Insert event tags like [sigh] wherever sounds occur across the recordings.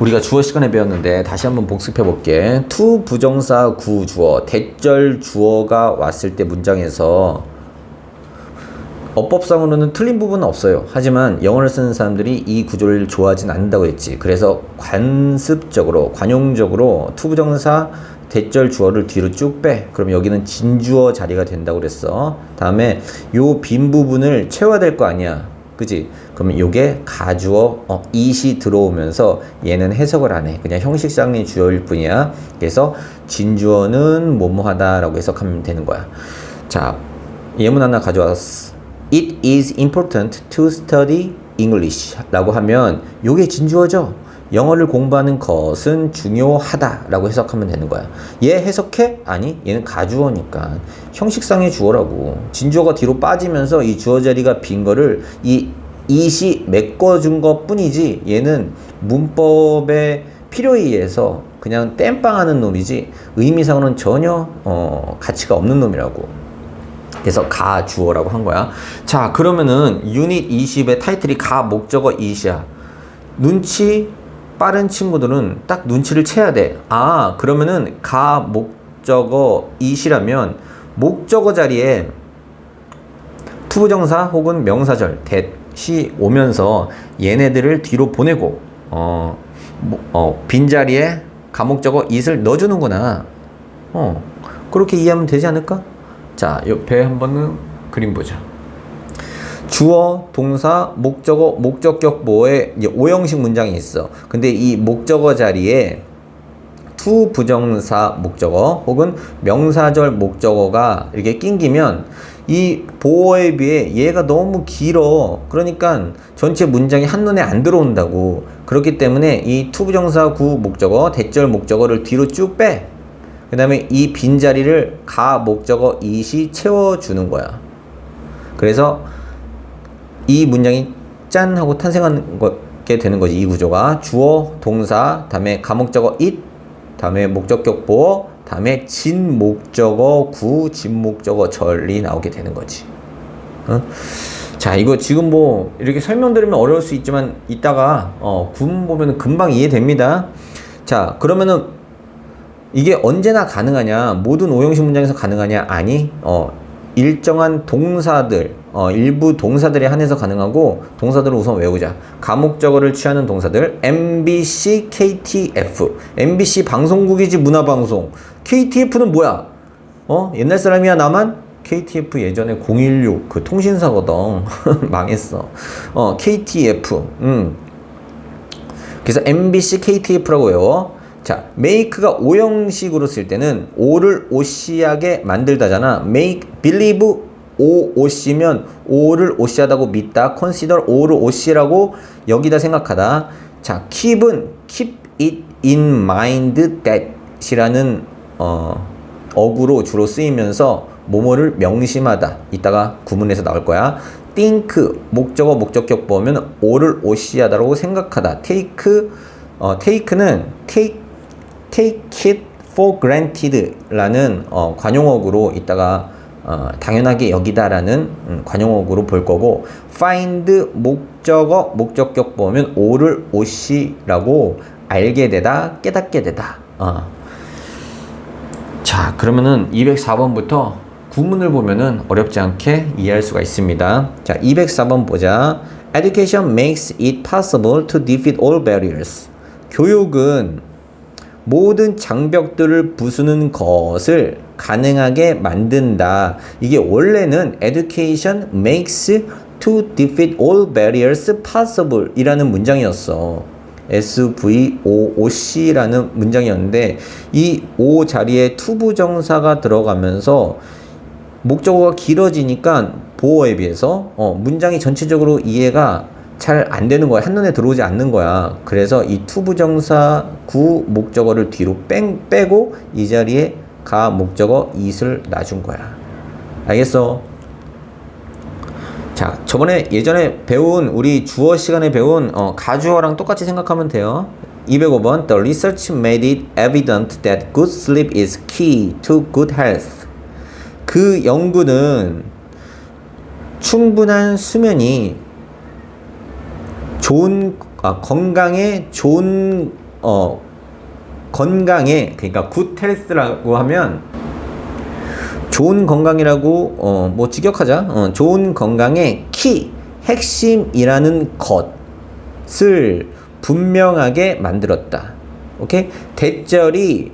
우리가 주어 시간에 배웠는데 다시 한번 복습해 볼게. 투 부정사 구 주어 대절 주어가 왔을 때 문장에서 어법상으로는 틀린 부분은 없어요. 하지만 영어를 쓰는 사람들이 이 구조를 좋아하진 않는다고 했지. 그래서 관습적으로, 관용적으로 투부정사 대절 주어를 뒤로 쭉 빼. 그럼 여기는 진주어 자리가 된다고 그랬어. 다음에 요 빈 부분을 채워야 될 거 아니야. 그지? 그러면 요게 가주어 어, it이 들어오면서 얘는 해석을 안 해. 그냥 형식상의 주어일 뿐이야. 그래서 진주어는 뭐뭐하다라고 해석하면 되는 거야. 자, 예문 하나 가져왔어. It is important to study English 라고 하면 요게 진주어죠. 영어를 공부하는 것은 중요하다라고 해석하면 되는 거야. 얘 해석해? 아니, 얘는 가주어니까 형식상의 주어라고. 진주어가 뒤로 빠지면서 이 주어 자리가 빈 거를 이 it이 메꿔준 것 뿐이지 얘는 문법의 필요에 의해서 그냥 땜빵하는 놈이지 의미상으로는 전혀 어, 가치가 없는 놈이라고. 그래서 가 주어라고 한 거야. 자, 그러면은 유닛 20의 타이틀이 가 목적어 이시야. 눈치 빠른 친구들은 딱 눈치를 채야 돼. 아, 그러면은 가 목적어 이시라면 목적어 자리에 투부정사 혹은 명사절 대 시 오면서 얘네들을 뒤로 보내고 어, 뭐, 어 빈자리에 가목적어 it을 넣어주는구나. 어, 그렇게 이해하면 되지 않을까? 자, 옆에 한번은 그림 보자. 주어, 동사, 목적어, 목적격 보에 이제 오형식 문장이 있어. 근데 이 목적어 자리에 투 부정사 목적어 혹은 명사절 목적어가 이렇게 낑기면 이 보어에 비해 얘가 너무 길어. 그러니까 전체 문장이 한눈에 안 들어온다고. 그렇기 때문에 이 투부정사 구 목적어, 대절 목적어를 뒤로 쭉 빼. 그 다음에 이 빈자리를 가 목적어 it이 채워주는 거야. 그래서 이 문장이 짠 하고 탄생하는 게 되는 거지. 이 구조가 주어, 동사, 다음에 가목적어 it, 다음에 목적격 보어, 다음에 진 목적어 구, 진 목적어 절이 나오게 되는 거지. 어? 자, 이거 지금 뭐 이렇게 설명드리면 어려울 수 있지만 이따가 어, 군 보면 금방 이해됩니다. 자, 그러면은 이게 언제나 가능하냐? 모든 오형식 문장에서 가능하냐? 아니, 어, 일정한 동사들, 어, 일부 동사들에 한해서 가능하고, 동사들을 우선 외우자. 가목적어를 취하는 동사들, MBC, KTF. MBC 방송국이지 문화방송. KTF는 뭐야? 어? 옛날 사람이야, 나만? KTF 예전에 016, 그 통신사거든. [laughs] 망했어. 어, KTF. 음. 그래서 MBC, KTF라고 외워. 자, make가 오형식으로 쓸 때는 o를 오씨하게 만들다잖아. make, believe o, 오씨면 o를 오씨하다고 믿다. consider o를 오씨라고 여기다 생각하다. 자, keep은 keep it in mind that이라는 어, 어구로 주로 쓰이면서 뭐뭐를 명심하다. 이따가 구문에서 나올 거야. think 목적어 목적격 보면 o를 오씨하다라고 생각하다. take 어, take는 take take it for granted 라는 어, 관용어구로 이따가 어, 당연하게 여기다라는 음, 관용어구로 볼 거고 find 목적어 목적격 보면 오를 오시라고 알게 되다 깨닫게 되다 어. 자 그러면은 204번부터 구문을 보면은 어렵지 않게 이해할 수가 있습니다 자 204번 보자 Education makes it possible to defeat all barriers 교육은 모든 장벽들을 부수는 것을 가능하게 만든다. 이게 원래는 education makes to defeat all barriers possible 이라는 문장이었어. SVOOC라는 문장이었는데 이 O 자리에 투부정사가 들어가면서 목적어가 길어지니까 보어에 비해서 어, 문장이 전체적으로 이해가 잘 안 되는 거야. 한눈에 들어오지 않는 거야. 그래서 이 투부정사 구 목적어를 뒤로 뺑, 빼고 이 자리에 가 목적어 it을 놔준 거야. 알겠어? 자, 저번에 예전에 배운 우리 주어 시간에 배운 어, 가주어랑 똑같이 생각하면 돼요. 205번 The research made it evident that good sleep is key to good health. 그 연구는 충분한 수면이 좋은 아, 건강에 좋은 어, 건강에 그러니까 굿 헬스라고 하면 좋은 건강이라고 어, 뭐 직역하자. 어, 좋은 건강의 키 핵심이라는 것을 분명하게 만들었다. 오케이? 대절이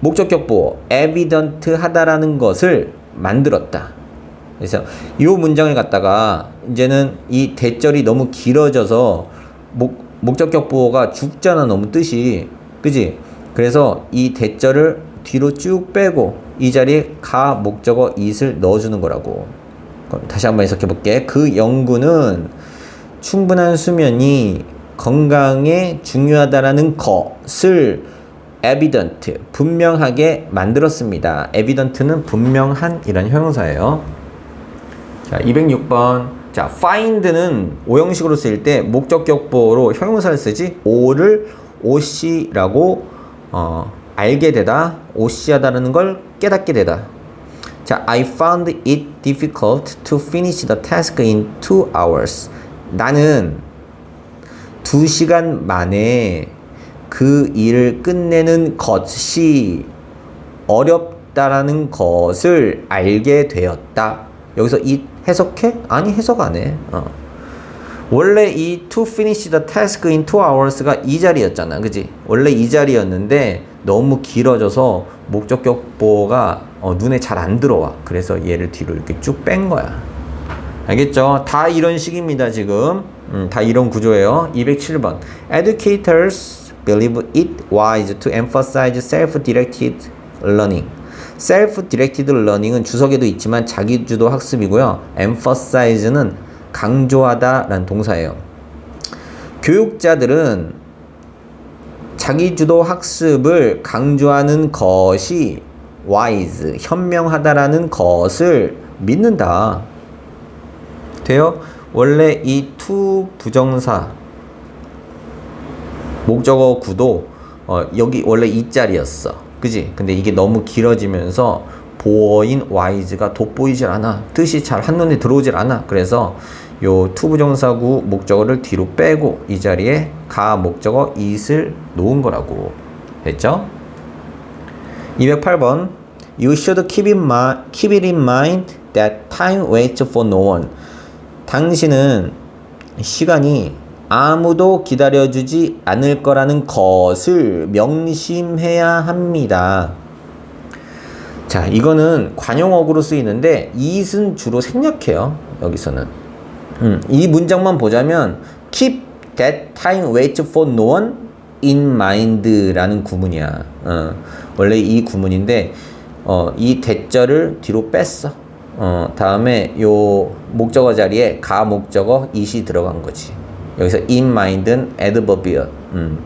목적격보 evident 하다라는 것을 만들었다. 그래서 이 문장을 갖다가 이제는 이 대절이 너무 길어져서 목, 목적격보가 죽잖아 너무 뜻이 그지? 그래서 이 대절을 뒤로 쭉 빼고 이 자리에 가 목적어 it을 넣어주는 거라고 다시 한번 해석해 볼게 그 연구는 충분한 수면이 건강에 중요하다라는 것을 evident 분명하게 만들었습니다. evident는 분명한 이런 형용사예요. 자, 206번. 자, find는 오형식으로 쓰일 때 목적 격보로 형용사를 쓰지 오를 오시라고 어, 알게 되다, 오시하다라는 걸 깨닫게 되다. 자, I found it difficult to finish the task in two hours. 나는 두 시간 만에 그 일을 끝내는 것이 어렵다라는 것을 알게 되었다. 여기서 이 해석해? 아니 해석 안 해. 어. 원래 이 to finish the task in two hours가 이 자리였잖아. 그지? 원래 이 자리였는데 너무 길어져서 목적격보가 어, 눈에 잘 안 들어와. 그래서 얘를 뒤로 이렇게 쭉 뺀 거야. 알겠죠? 다 이런 식입니다, 지금. 음, 다 이런 구조예요. 207번. Educators believe it wise to emphasize self-directed learning. self-directed learning은 주석에도 있지만 자기주도 학습이고요. emphasize는 강조하다라는 동사예요. 교육자들은 자기주도 학습을 강조하는 것이 wise, 현명하다라는 것을 믿는다. 돼요? 원래 이 to 부정사 목적어 구도 어, 여기 원래 이 자리였어. 그지? 근데 이게 너무 길어지면서 보어인 wise가 돋보이질 않아. 뜻이 잘 한눈에 들어오질 않아. 그래서 요 to 부정사구 목적어를 뒤로 빼고 이 자리에 가 목적어 it을 놓은 거라고 했죠? 208번 You should keep, in mi- keep it in mind that time waits for no one. 당신은 시간이 아무도 기다려주지 않을 거라는 것을 명심해야 합니다. 자, 이거는 관용어구로 쓰이는데 it은 주로 생략해요. 여기서는. 음, 이 문장만 보자면 keep that time wait for no one in mind라는 구문이야. 어, 원래 이 구문인데 어, 이 대절을 뒤로 뺐어. 어, 다음에 요 목적어 자리에 가 목적어 it이 들어간 거지. 여기서 in mind는 adverbial. 음,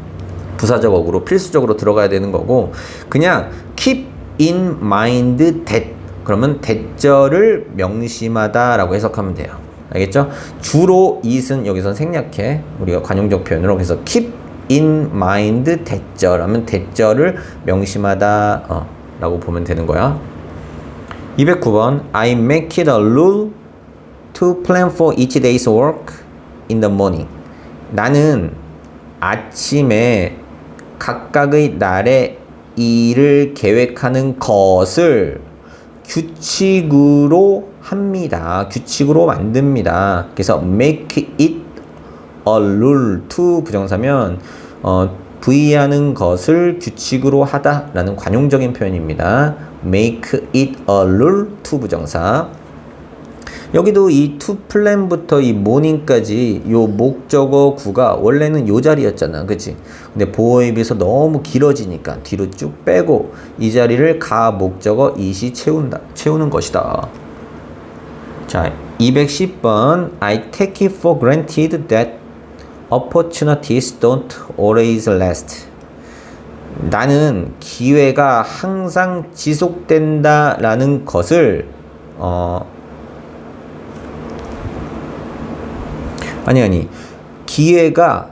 부사적 어구로 필수적으로 들어가야 되는 거고 그냥 keep in mind that 그러면 대절을 명심하다라고 해석하면 돼요. 알겠죠? 주로 it은 여기서 생략해. 우리가 관용적 표현으로 그래서 keep in mind 대절 하면 대절을 명심하다 어, 라고 보면 되는 거야. 209번 I make it a rule to plan for each day's work in the morning. 나는 아침에 각각의 날의 일을 계획하는 것을 규칙으로 합니다. 규칙으로 만듭니다. 그래서 make it a rule to 부정사면 어, 부의하는 것을 규칙으로 하다라는 관용적인 표현입니다. make it a rule to 부정사. 여기도 이 to plan부터 이 morning까지 요 목적어 구가 원래는 요 자리였잖아. 그치? 근데 보어에 비해서 너무 길어지니까 뒤로 쭉 빼고 이 자리를 가 목적어 it이 채운다. 채우는 것이다. 자, 210번 I take it for granted that opportunities don't always last. 나는 기회가 항상 지속된다라는 것을 어 아니 아니 기회가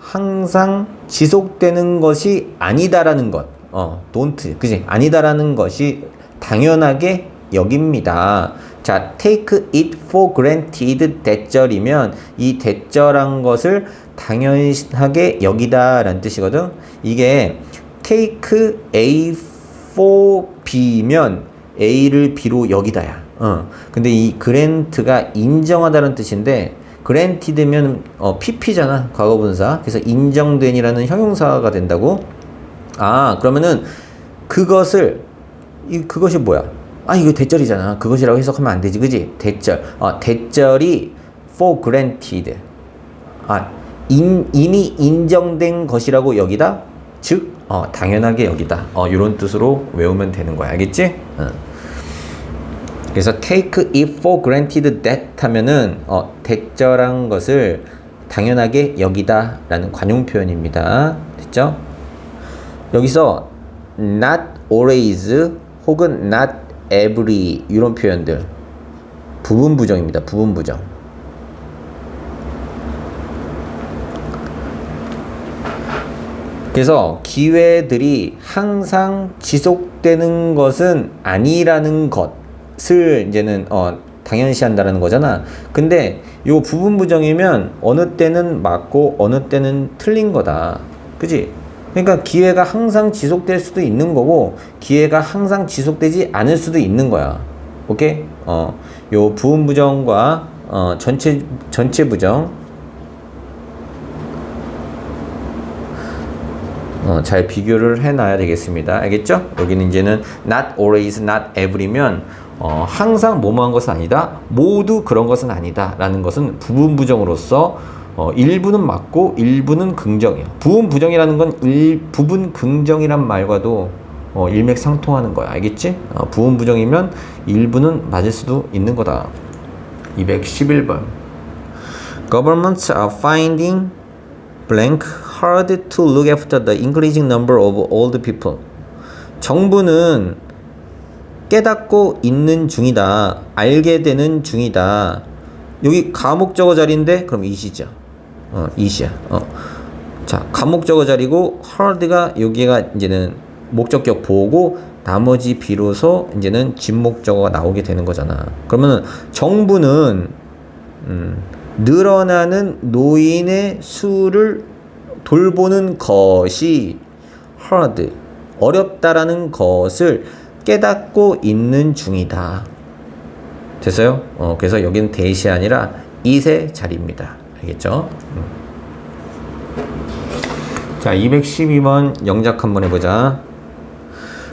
항상 지속되는 것이 아니다라는 것. 어, don't. 그지? 아니다라는 것이 당연하게 여깁니다. 자, take it for granted 대절이면 이 대절한 것을 당연하게 여기다 라는 뜻이거든. 이게 take A for B면 A를 B로 여기다야. 어. 근데 이 grant가 인정하다는 뜻인데 granted면 어, PP잖아. 과거분사. 그래서 인정된이라는 형용사가 된다고. 아, 그러면은 그것을 이 그것이 뭐야? 아, 이거 대절이잖아. 그것이라고 해석하면 안 되지. 그지? 대절. 어, 대절이 for granted. 아, 인, 이미 인정된 것이라고 여기다. 즉, 어, 당연하게 여기다. 어, 이런 뜻으로 외우면 되는 거야. 알겠지? 어. 그래서 take it for granted that 하면은 어, 대절한 것을 당연하게 여기다 라는 관용 표현입니다. 됐죠? 여기서 not always 혹은 not every 이런 표현들 부분 부정입니다. 부분 부정. 그래서 기회들이 항상 지속되는 것은 아니라는 것을 이제는 어, 당연시한다라는 거잖아. 근데 요 부분 부정이면 어느 때는 맞고 어느 때는 틀린 거다. 그지? 그러니까 기회가 항상 지속될 수도 있는 거고 기회가 항상 지속되지 않을 수도 있는 거야. 오케이? 어, 요 부분 부정과 어, 전체 전체 부정 어, 잘 비교를 해놔야 되겠습니다. 알겠죠? 여기는 이제는 not always, not every면 어, 항상 뭐뭐한 것은 아니다. 모두 그런 것은 아니다. 라는 것은 부분 부정으로서 어, 일부는 맞고 일부는 긍정이야. 부분 부정이라는 건 일, 부분 긍정이란 말과도 어, 일맥상통하는 거야. 알겠지? 어, 부분 부정이면 일부는 맞을 수도 있는 거다. 211번. Governments are finding blank hard to look after the increasing number of old people. 정부는 깨닫고 있는 중이다. 알게 되는 중이다. 여기 가목적어 자리인데 그럼 이시죠. 어, 이시야. 어. 자, 가목적어 자리고 hard가 여기가 이제는 목적격 보고 나머지 비로소 이제는 진목적어가 나오게 되는 거잖아. 그러면 정부는 음, 늘어나는 노인의 수를 돌보는 것이 hard 어렵다라는 것을 깨닫고 있는 중이다. 됐어요? 어, 그래서 여기는 대시 아니라 이세 자리입니다. 알겠죠? 음. 자, 212번 영작 한번 해보자.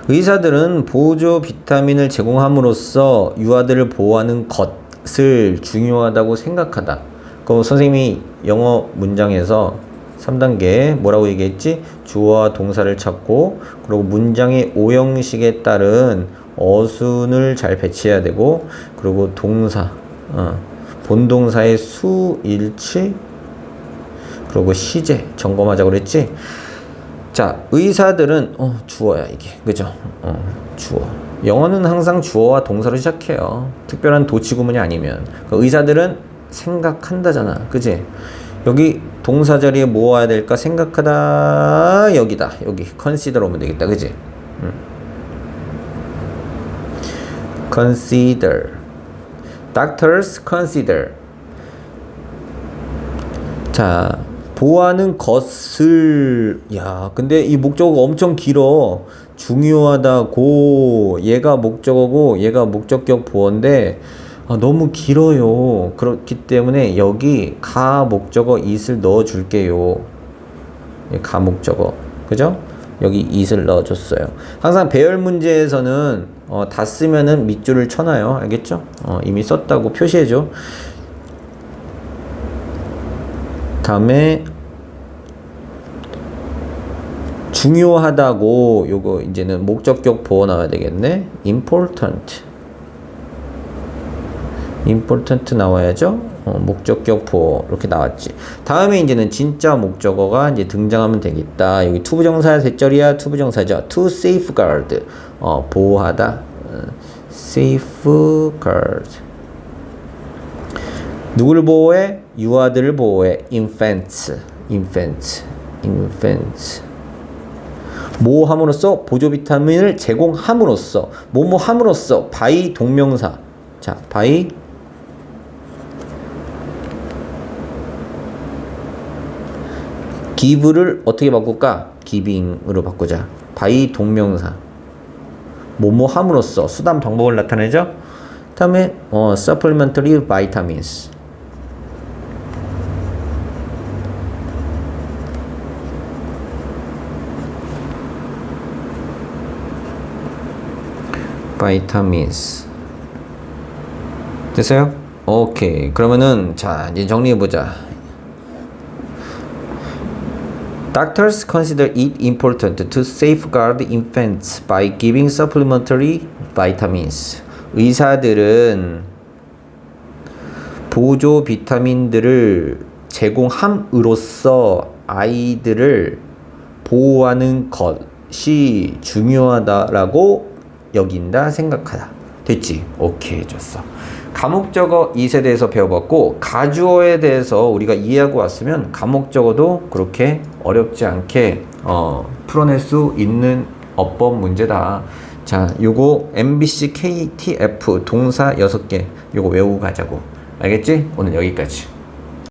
의사들은 보조 비타민을 제공함으로써 유아들을 보호하는 것을 중요하다고 생각하다. 그럼 선생님이 영어 문장에서 3단계 뭐라고 얘기했지? 주어와 동사를 찾고 그리고 문장의 오형식에 따른 어순을 잘 배치해야 되고 그리고 동사 어, 본동사의 수일치 그리고 시제 점검하자고 그랬지? 자, 의사들은 어, 주어야 이게. 그죠? 어, 주어. 영어는 항상 주어와 동사로 시작해요. 특별한 도치 구문이 아니면. 그 의사들은 생각한다잖아. 그지? 여기 동사 자리에 뭐 와야 될까? 생각하다 여기다. 여기 consider 오면 되겠다. 그지? 음. consider. Doctors consider. 자, 보호하는 것을 야 근데 이 목적어가 엄청 길어. 중요하다고. 얘가 목적어고 얘가 목적격 보어인데 아, 너무 길어요. 그렇기 때문에 여기 가 목적어 it을 넣어 줄게요. 가 목적어. 그죠 여기 it을 넣어 줬어요 항상 배열 문제에서는 어, 다 쓰면은 밑줄을 쳐놔요 알겠죠 어, 이미 썼다고 표시해줘 다음에 중요하다고 요거 이제는 목적격 보어 나와야 되겠네. important. important 나와야죠. 어, 목적격 보어 이렇게 나왔지. 다음에 이제는 진짜 목적어가 이제 등장하면 되겠다. 여기 투부정사 대절이야. 투부정사죠. to safeguard. 어, 보호하다. 어, safeguard. 누구를 보호해? 유아들을 보호해. infants. infants. infants. 뭐 함으로써 보조 비타민을 제공함으로써 뭐뭐 함으로써 바이 동명사 자 바이 기브를 어떻게 바꿀까? 기빙으로 바꾸자. 바이 동명사. 뭐뭐 함으로써 수단 방법을 나타내죠. 다음에 어, supplementary vitamins. vitamins. 됐어요? 오케이. 그러면은 자, 이제 정리해 보자. Doctors consider it important to safeguard infants by giving supplementary vitamins. 의사들은 보조 비타민들을 제공함으로써 아이들을 보호하는 것이 중요하다라고 여긴다 생각하다. 됐지? 오케이, 좋았어. 이에 대해서 배워봤고 가주어에 대해서 우리가 이해하고 왔으면 가목적어도 그렇게 어렵지 않게 어, 풀어낼 수 있는 어법 문제다. 자, 요거 MBC KTF 동사 6개 요거 외우고 가자고. 알겠지? 오늘 여기까지.